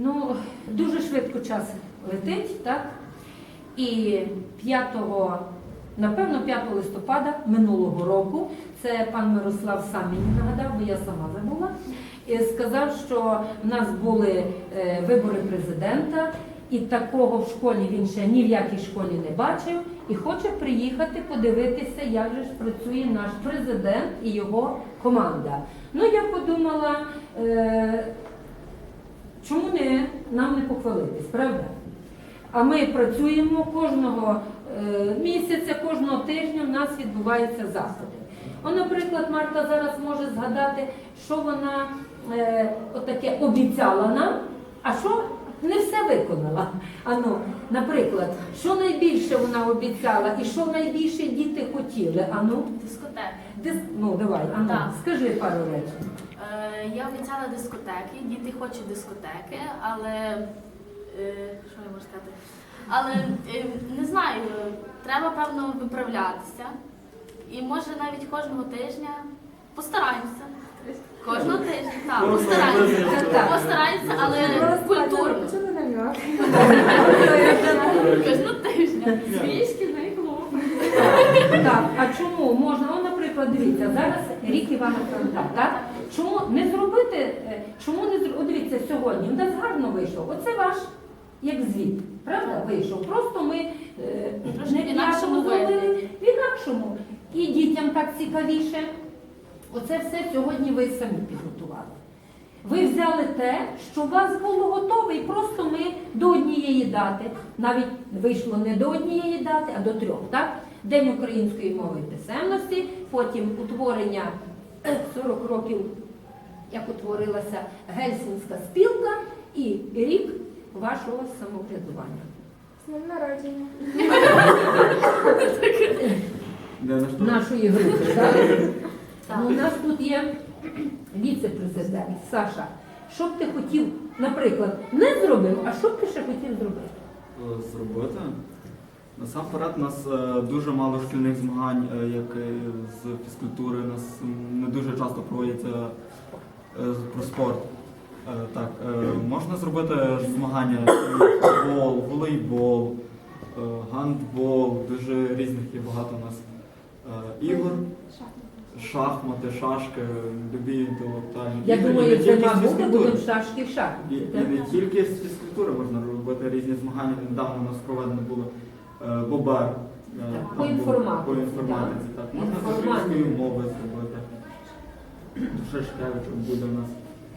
Ну, дуже швидко час летить, так? І 5, напевно, 5 листопада минулого року, це пан Мирослав сам мені нагадав, бо я сама забула, і сказав, що в нас були е, вибори президента, і такого в школі він ще ні в якій школі не бачив, і хоче приїхати подивитися, як же ж працює наш президент і його команда. Ну, я подумала. Чому не нам не похвалитись, правда? А ми працюємо кожного е, місяця, кожного тижня в нас відбуваються заходи. О, наприклад, Марта зараз може згадати, що вона е, отаке обіцяла нам, а що не все виконала. Ану, наприклад, що найбільше вона обіцяла і що найбільше діти хотіли. Ану, Дискотеки. дис... ну давай, ану, скажи пару речень. Е, я обіцяла дискотеки, діти хочуть дискотеки, але е, що я можу сказати? Але е, не знаю, треба певно виправлятися. І може навіть кожного тижня постараємося. Кожного тижня, так, постараємося. Постараємося, але культурно. Кожного тижня. Клуб. Так, а чому можна? Ну, наприклад, дивіться, зараз рік Івана Франка, так? Чому не зробити, е, чому не зробити, дивіться, сьогодні, у нас гарно вийшов. Оце ваш, як звіт, правда, вийшов. Просто ми е, не в інакшому зробили, в інакшому. І дітям так цікавіше. Оце все сьогодні ви самі підготували. Ви взяли те, що у вас було готове, і просто ми до однієї дати, навіть вийшло не до однієї дати, а до трьох. Так? День української мови і писемності, потім утворення 40 років, як утворилася Гельсінська спілка, і рік вашого самоврядування. З народження. Нашої групи. Так? Ну, у нас тут є віце-президент Саша. Що б ти хотів, наприклад, не зробив, а що б ти ще хотів зробити? Е, Зробити. Насамперед, у нас е, дуже мало шкільних змагань, е, як з фізкультури. У нас не дуже часто проводяться е, про спорт. Так, можна зробити змагання футбол, волейбол, гандбол, дуже різних є багато у нас ігор, шахмати, шашки, любі інтелектуальні. Я думаю, не це фізкультури. будемо шашки шахмати. і не тільки з фізкультури можна робити різні змагання. Недавно у нас проведено було е, бобер. е, Так, по інформатиці, По інформатиці, так. Можна з української мови зробити. Шишкевичем буде у нас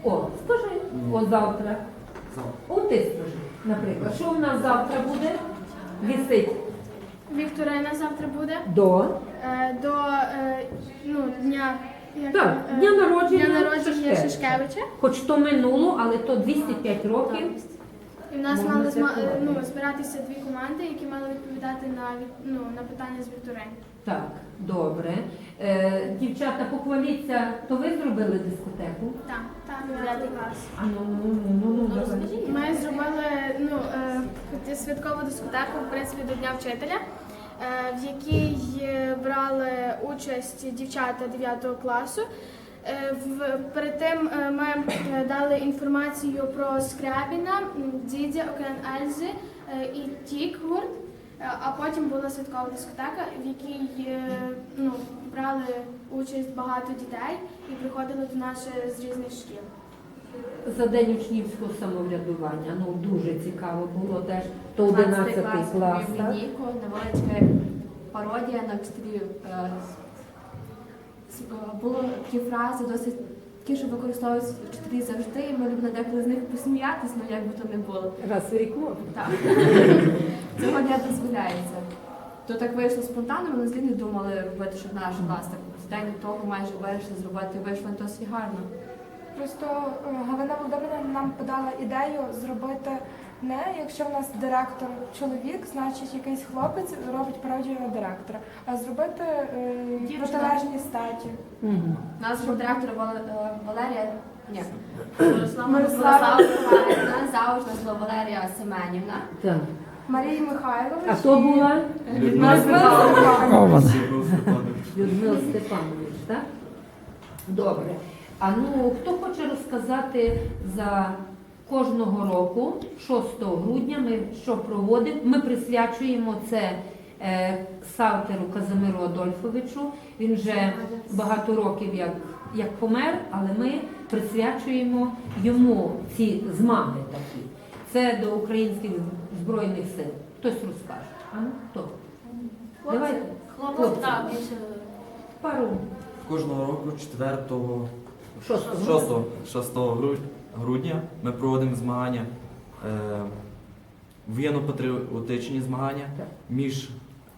О, скажи, о, завтра. завтра. О, ти скажи, наприклад, що в нас завтра буде? Вісить Вікторина завтра буде до. е, до е, ну, дня, як, Так, е, дня народження дня народження Шишкевича. Шишкевича. Хоч то минуло, але то 205 років. І в нас мали зма- ну, збиратися дві команди, які мали відповідати на, від- ну, на питання з вікторин. Так, добре. Е, дівчата, похваліться, то ви зробили дискотеку? Так, так, 9 клас. А ну, ну, ну, ну, ну, Ну, давай. розкажіть. Ми зробили ну, е, святкову дискотеку в принципі, до Дня вчителя, е, в якій е, брали участь дівчата 9 класу. Е, Перед тим е, ми е, дали інформацію про Скрябіна, Дідя, Окен Ельзи і Тік гурт. Е, А потім була святкова дискотека, в якій ну, брали участь багато дітей і приходили до нас з різних шкіл. За день учнівського самоврядування. Ну, дуже цікаво було теж. То 11 клас, так? Лінійку, невеличка пародія на вчителів. Е, Було такі фрази досить такі, що використовують вчителі завжди, і ми любимо деколи з них посміятися, ну як би то не було. Раз в рік. Так. Цього не дозволяється. То так вийшло спонтанно, ми взагалі не думали робити, щоб наш клас так з день до того майже вирішили зробити, вийшло досить гарно. Просто е, Галина Володимирівна нам подала ідею зробити не якщо в нас директор чоловік, значить якийсь хлопець робить пародію на директора, а зробити е, Дівчина. протилежні статі. Угу. У нас був директор Вал- е, Валерія. Ні. Мирослава Мирослава. Миколаївна, завжди нас була Валерія Семенівна. Так. Марії Михайлович. А то і була. Людмила Степанович, так? Добре. А ну, хто хоче розказати за кожного року, 6 грудня, ми що проводимо? Ми присвячуємо це е, Савтеру Казимиру Адольфовичу. Він вже багато років як, як помер, але ми присвячуємо йому ці змаги такі. Це до українських збройних сил. Хтось розкаже. А ну, хто? Давайте. Хлопці. Пару. Кожного року, 4 Шостого. 6, 6 гру- грудня, ми проводимо змагання, е, воєнно-патріотичні змагання між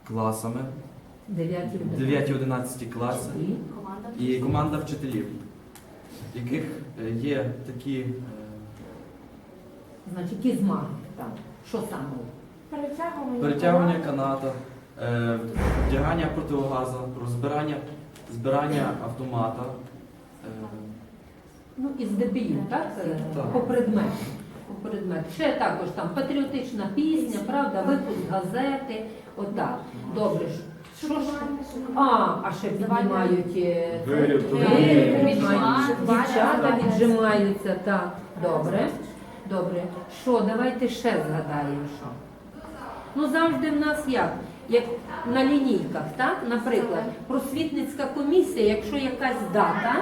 класами, 9-11 класи І Команда. вчителів, яких е, є такі е, Значить, які змаги там. Що саме? Перетягування. перетягування каната, е, вдягання противогаза, розбирання збирання автомата. е, Ну, із ДПІ, так? Е, По предмету. По предмету. Ще також там патріотична пісня, правда, випуск газети. Отак. Добре. Що ж? А, а ще піднімають е, віджимають. Дівчата віджимаються, так. Добре. Добре. Що, давайте ще згадаємо, що. Ну, завжди в нас як? Як на лінійках, так? Наприклад, просвітницька комісія, якщо якась дата,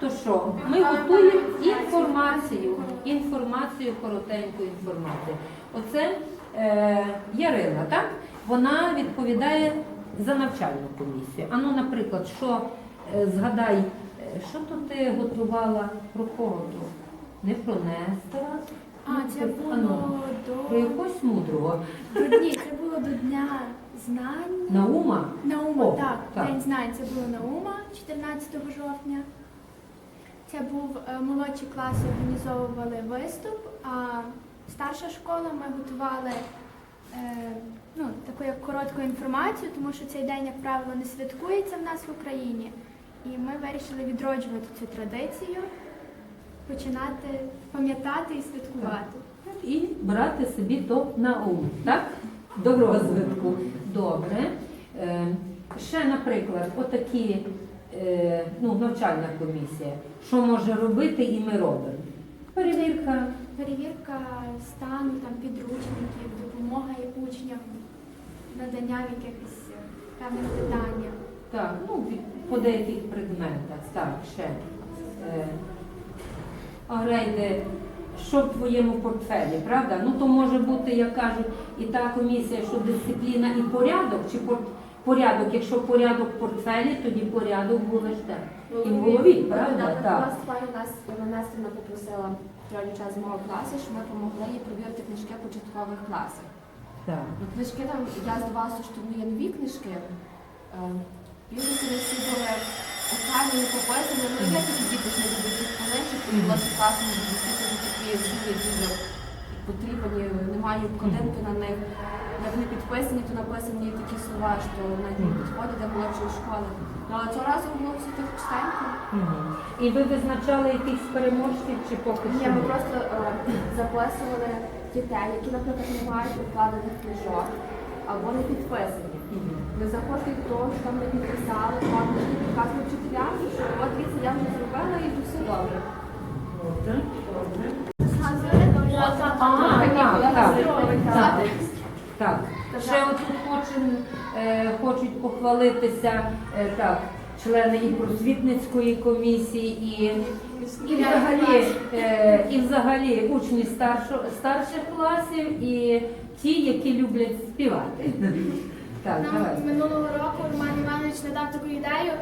то що? Ми готуємо інформацію, інформацію, коротеньку інформацію. Оце е, Ярина, так? Вона відповідає за навчальну комісію. А ну, наприклад, що е, згадай, е, що то ти готувала про кого то? Не про Нестора? А, це А ну, було Про якогось мудрого. ні, це було до Дня знань. Наума? Наума, О, так, так. День знань. Це було Наума 14 жовтня. Це був е, молодші класи організовували виступ, а старша школа ми готували е, ну, таку як коротку інформацію, тому що цей день, як правило, не святкується в нас в Україні. І ми вирішили відроджувати цю традицію, починати пам'ятати і святкувати. і брати собі то на ум, так? До розвитку. Добре. Е, ще, наприклад, отакі ну, навчальна комісія. Що може робити і ми робимо? Перевірка. Перевірка стану там підручників, допомога учням, надання якихось е, певних питань. Так, ну, по деяких предметах. Так, ще. Е, а рейди, що в твоєму портфелі, правда? Ну то може бути, як кажуть, і та комісія, що дисципліна і порядок, чи пор- порядок, якщо порядок в портфелі, тоді порядок буде ж де? І в голові, правда? Так. Власне, у нас Настя попросила троє час з мого класу, щоб ми допомогли їй провірити книжки початкових класах. Так. Ну, Книжки там я здавалося, що там є нові книжки. Більшості не всі були окремі, не пописані. Ну, є такі діти, що не люблять цих книжок, і молодші класи не такі всі дуже потрібні, немає кодинки на них. Як не підписані, то написані такі слова, що навіть не підходять до молодшої школи. Ну, але цього разу було все так чистенько. І ви визначали якихось переможців чи поки що? Ні, ми просто е, записували дітей, які, наприклад, не мають укладених книжок або не підписані. Заходили до того, що там не підписали, книжки показували вчителям, що от дивіться, я вже зробила і все добре. Добре, добре. А, так, так, так. Ще отут хочем, е, хочуть похвалитися е, так, члени і просвітницької комісії, і, і, взагалі, е, і взагалі учні старшо, старших класів, і ті, які люблять співати. Так, Нам давай. минулого року Роман Іванович надав таку ідею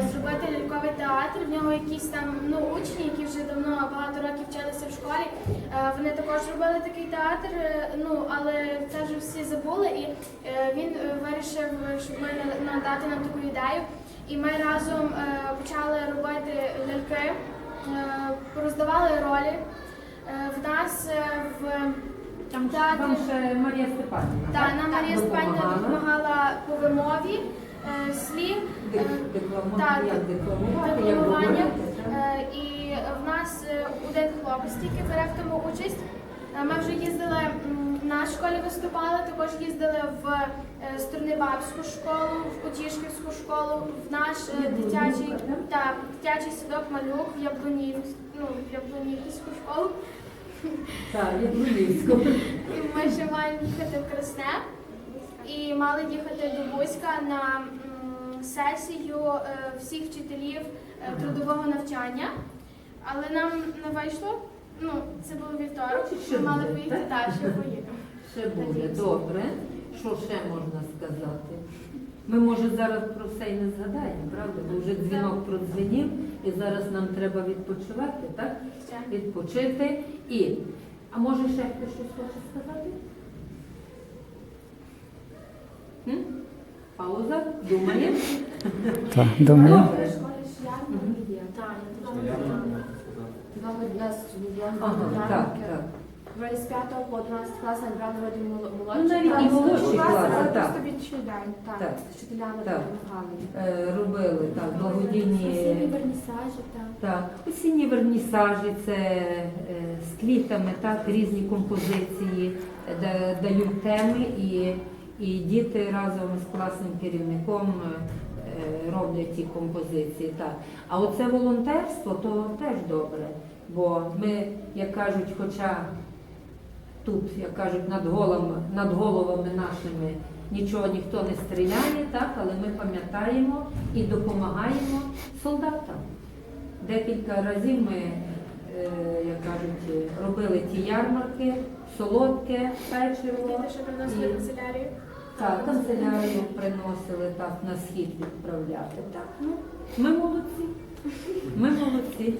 зробити ляльковий театр. В нього якісь там ну, учні, які вже давно багато років вчилися в школі. е, Вони також робили такий театр, е, ну але це вже всі забули. І е, він вирішив, щоб ми на- надати нам таку ідею. І ми разом почали робити ляльки, роздавали ролі. В нас в Там театрі вам ще Марія Степанівна. так, нам Марія Степанівна допомагала. по вимові слів, е, Дек- декламу- так, декламування. Е, І в нас е, один хлопець тільки бере в тому участь. Е, Ми вже їздили на школі виступали, також їздили в е, Сторнибабську школу, в Потішківську школу, в наш е, дитячий, так, дитячий садок малюк в Яблунів, ну, в Яблунівську школу. Так, Львівського. І ми ще маємо їхати в Красне і мали їхати до Бузька на сесію е, всіх вчителів е, трудового навчання. Але нам не вийшло. Ну, це було вівторок. Ще Ми мали поїхати так? далі, поїдемо. Ще буде, добре. Що ще можна сказати? Ми, може, зараз про все і не згадаємо, правда? Бо вже дзвінок продзвенів, і зараз нам треба відпочивати, так? Відпочити. І, а може ще хтось щось хоче сказати? М? Пауза, думаємо. Так, думаю. Добре. Так, Я не можу сказати. Два дня Ага, так, так. З 5 по 11 клас брали вроді Ну, молодші навіть і молодші Класи, класи, але так. просто в. Так, Так. з вчителями Так. допомагали. Е, Робили так, благодійні. Осінні вернісажі, так. Так, осінні вернісажі це е, з квітами, так, різні композиції е, да- дають теми і, і діти разом з класним керівником е, роблять ті композиції. Так. А оце волонтерство то теж добре, бо ми, як кажуть, хоча тут, як кажуть, над головами, над головами нашими нічого ніхто не стріляє, так, але ми пам'ятаємо і допомагаємо солдатам. Декілька разів ми, е, як кажуть, робили ті ярмарки, солодке, печиво. Діти ще приносили канцелярію. Так, канцелярію приносили так на схід відправляти. Так, ну, ми молодці. Ми молодці.